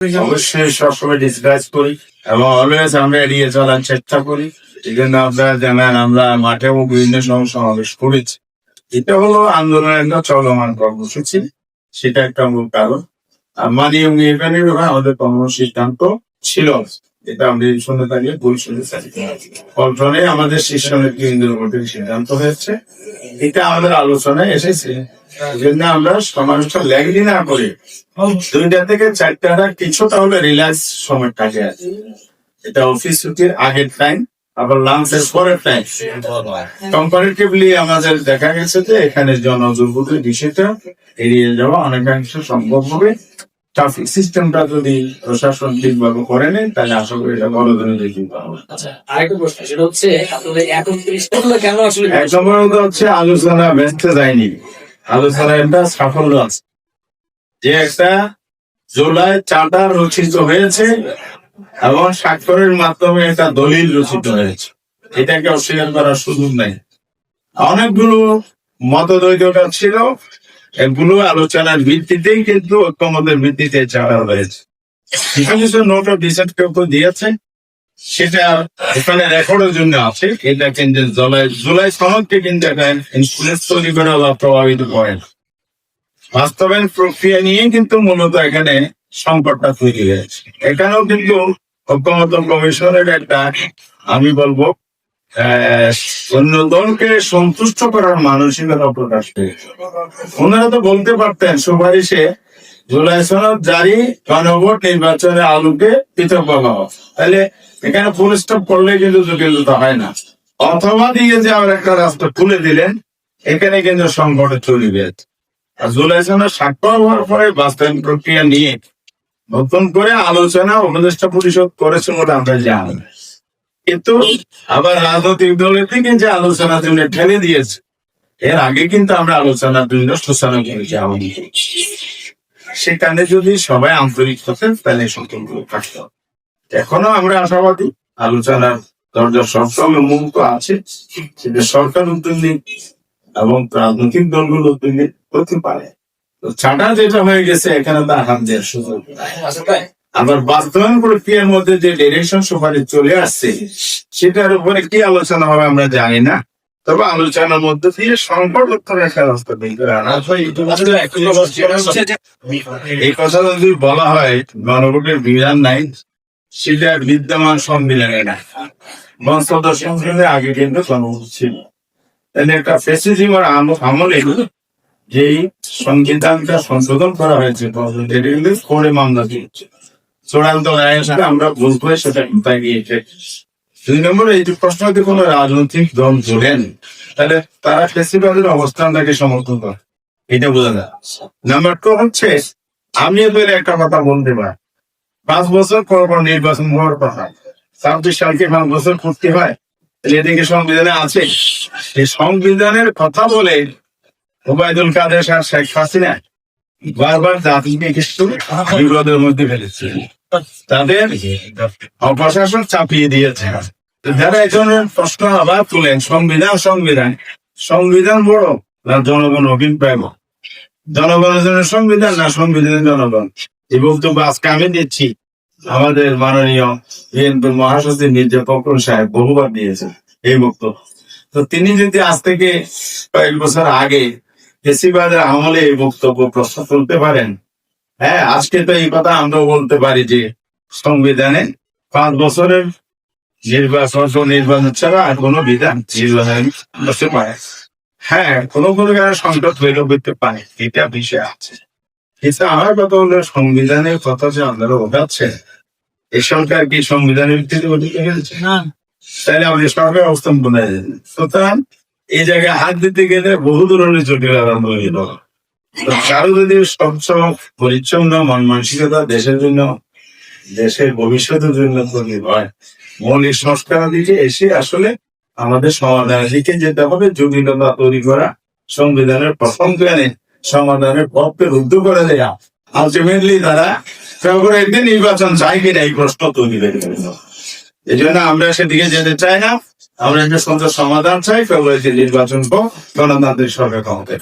অবশ্যই সবসময় ডিসকাস করি এবং অলওয়েজ আমরা এড়িয়ে চলার চেষ্টা করি। এই জন্য আপনারা জানেন আমরা মাঠেও বিভিন্ন সময় সমাবেশ করেছি। এটা হলো আন্দোলনের একটা চলমান কর্মসূচি। সেটা একটা মূল কারণ। আর এখানে আমাদের কর্মসিদ্ধান্ত ছিল। এটা আমি শুনে থাকি ভুল শুনেছি পল্টনে আমাদের নেতৃবৃন্দের মধ্যে সিদ্ধান্ত হয়েছে। এটা আমাদের আলোচনায় এসেছে। এই জন্য আমরা সমাবেশটা লেগলি না করে দুইটা থেকে চারটা কিছুটা হলে রিল্যাক্স সময় কাটে আছে এটা অফিস ছুটির আগের টাইম আবার লাঞ্চের পরের টাইম কম্পারেটিভলি আমাদের দেখা গেছে যে এখানে জনদুর্ভোগের বিষয়টা এড়িয়ে যাওয়া অনেকাংশ সম্ভব হবে। ট্রাফিক সিস্টেমটা যদি প্রশাসন ঠিকভাবে করে নেয় তাহলে আশা করি এটা বড় ধরনের কিন্তু আচ্ছা আরেকটা প্রশ্ন সেটা হচ্ছে আপনাদের কেন আসলে হচ্ছে আলোচনা ব্যস্ত যায়নি। আলোচনা একটা সাফল্য আছে। যে একটা জুলাই চার্টার রচিত হয়েছে এবং স্বাক্ষরের মাধ্যমে একটা দলিল রচিত হয়েছে। এটাকে অস্বীকার করার সুযোগ নেই। অনেকগুলো মতদ্বৈততা ছিল। এগুলো আলোচনার ভিত্তিতেই কিন্তু ঐক্যমতের ভিত্তিতে চাড়া হয়েছে। কিছু কিছু নোট অফ ডিসেন্ট কেউ কেউ দিয়েছে, সেটা এখানে রেকর্ডের জন্য আছে। এটা কিন্তু জুলাই জুলাই সনদকে কিন্তু একটা ইনফ্লুয়েন্স তৈরি করে প্রভাবিত করে। বাস্তবায়ন প্রক্রিয়া নিয়ে কিন্তু মূলত এখানে সংকটটা তৈরি হয়েছে। এখানেও কিন্তু ঐক্যমত কমিশনের একটা, আমি বলব অন্য দলকে সন্তুষ্ট করার মানসিকতা প্রকাশ পেয়েছে। ওনারা তো বলতে পারতেন, সুপারিশে জুলাই সনদ জারি, গণভোট নির্বাচনের আলোকে পৃথক বলা তাহলে এখানে ফুল স্টপ করলে কিন্তু জটিলতা হয় না। অথবা দিয়ে যে আবার একটা রাস্তা খুলে দিলেন, এখানে কিন্তু সংকটে চলে গেছে আর জুলাই সনদ স্বাক্ষর হওয়ার পরে বাস্তবায়ন প্রক্রিয়া নিয়ে নতুন করে আলোচনা উপদেষ্টা পরিষদ করেছে বলে আমরা জানি। কিন্তু আবার রাজনৈতিক দলের থেকে যে আলোচনার জন্য ঠেলে দিয়েছে, এর আগে কিন্তু আমরা আলোচনার জন্য সূচনা করেছি। লীগ। সেখানে যদি সবাই আন্তরিক হতেন তাহলে সতর্ক থাকতে এখনও আমরা আশাবাদী, আলোচনার দরজা সবসময় মুক্ত আছে, সেটা সরকার উদ্যোগ নিক এবং রাজনৈতিক দলগুলো উদ্যোগ নিক করতে পারে। তো ছাটা যেটা হয়ে গেছে, এখানে তার হাত দেওয়ার সুযোগ আবার বাস্তবায়ন প্রক্রিয়ার মধ্যে যে ডিরেকশন সুপারিশ চলে আসছে সেটার উপরে কি আলোচনা হবে আমরা জানি না। তবে আলোচনার মধ্যে দিয়ে সংকট উত্তর একটা রাস্তা বের করে আনা হয়। এই কথা যদি বলা হয় গণভোটের বিধান নাই সেটা বিদ্যমান সংবিধানে না পঞ্চদশ সংবিধানের আগে কিন্তু গণভোট ছিল। একটা ফেসিজিমার আমলে যেই সংবিধানটা সংশোধন করা হয়েছে করে মামলা দিয়েছে। চূড়ান্ত আমরা ভুল করে সেটা কোথায় গিয়েছে দুই নম্বর এই প্রশ্ন যদি কোনো রাজনৈতিক দল জোড়েন তাহলে তারা ফেসিবাদের অবস্থানটাকে সমর্থন করে। এটা বোঝা যায়। নাম্বার টু হচ্ছে আমি এদের একটা কথা বলতে পারি। পাঁচ বছর পর পর নির্বাচন হওয়ার কথা। ছাব্বিশ সালকে পাঁচ বছর করতে হয়। এদিকে সংবিধানে আছে? এই সংবিধানের কথা বলে ওবায়দুল কাদের সাহেব শেখ হাসিনা বারবার জাতিকে কিছু বিপদের মধ্যে ফেলেছে? তাদের অপশাসন চাপিয়ে দিয়েছে। যারা এই প্রশ্ন আবার তুলেন, সংবিধান সংবিধান সংবিধান বড় না জনগণ অভিপ্রায়? জনগণের জন্য সংবিধান না সংবিধানের জনগণ? এই বক্তব্য আজকে আমি দিচ্ছি আমাদের মাননীয় বিএনপির মহাসচিব মির্জা ফখরুল সাহেব বহুবার দিয়েছেন এই বক্তব্য। তো তিনি যদি আজ থেকে কয়েক বছর আগে ফেসিবাদের আমলে এই বক্তব্য প্রশ্ন তুলতে পারেন হ্যাঁ আজকে তো এই কথা আমরাও বলতে পারি যে সংবিধানে পাঁচ বছরের নির্বাচন নির্বাচন ছাড়া আর কোনো বিধান নির্বাচন পারে হ্যাঁ কোনো কোনো কারণে সংকট তৈরি করতে পারে এটা বিষয় আছে। কিন্তু আমার কথা হলো সংবিধানের কথা যে আপনারা ওঠাচ্ছেন এই সরকার কি সংবিধানের ভিত্তিতে ওদিকে গেছে? না। তাহলে আমাদের সরকার অবস্থান বোঝা যায় সুতরাং এই জায়গায় হাত দিতে গেলে বহু ধরনের জটিল আরম্ভ হয়ে কারও পরিচ্ছন্ন দেশের জন্য, দেশের ভবিষ্যতের জন্য তৈরি হয়। মৌলিক সংস্কারের দিকে এসে আসলে আমাদের সমাধানের দিকে যেতে হবে, জটিলতা তৈরি করা, সংবিধানের প্রথম জ্ঞানে সমাধানের পথকে রুদ্ধ করে দেয়া। আলটিমেটলি তারা ফেব্রুয়ারিতে নির্বাচন চাই কিনা এই প্রশ্ন তৈরি হয়ে গেল। এই জন্য আমরা সেদিকে যেতে চাই না। আমরা একটা সুন্দর সমাধান চাই ফেব্রুয়ারিতে নির্বাচন হোক গণতান্ত্রিক সরকার ক্ষমতায়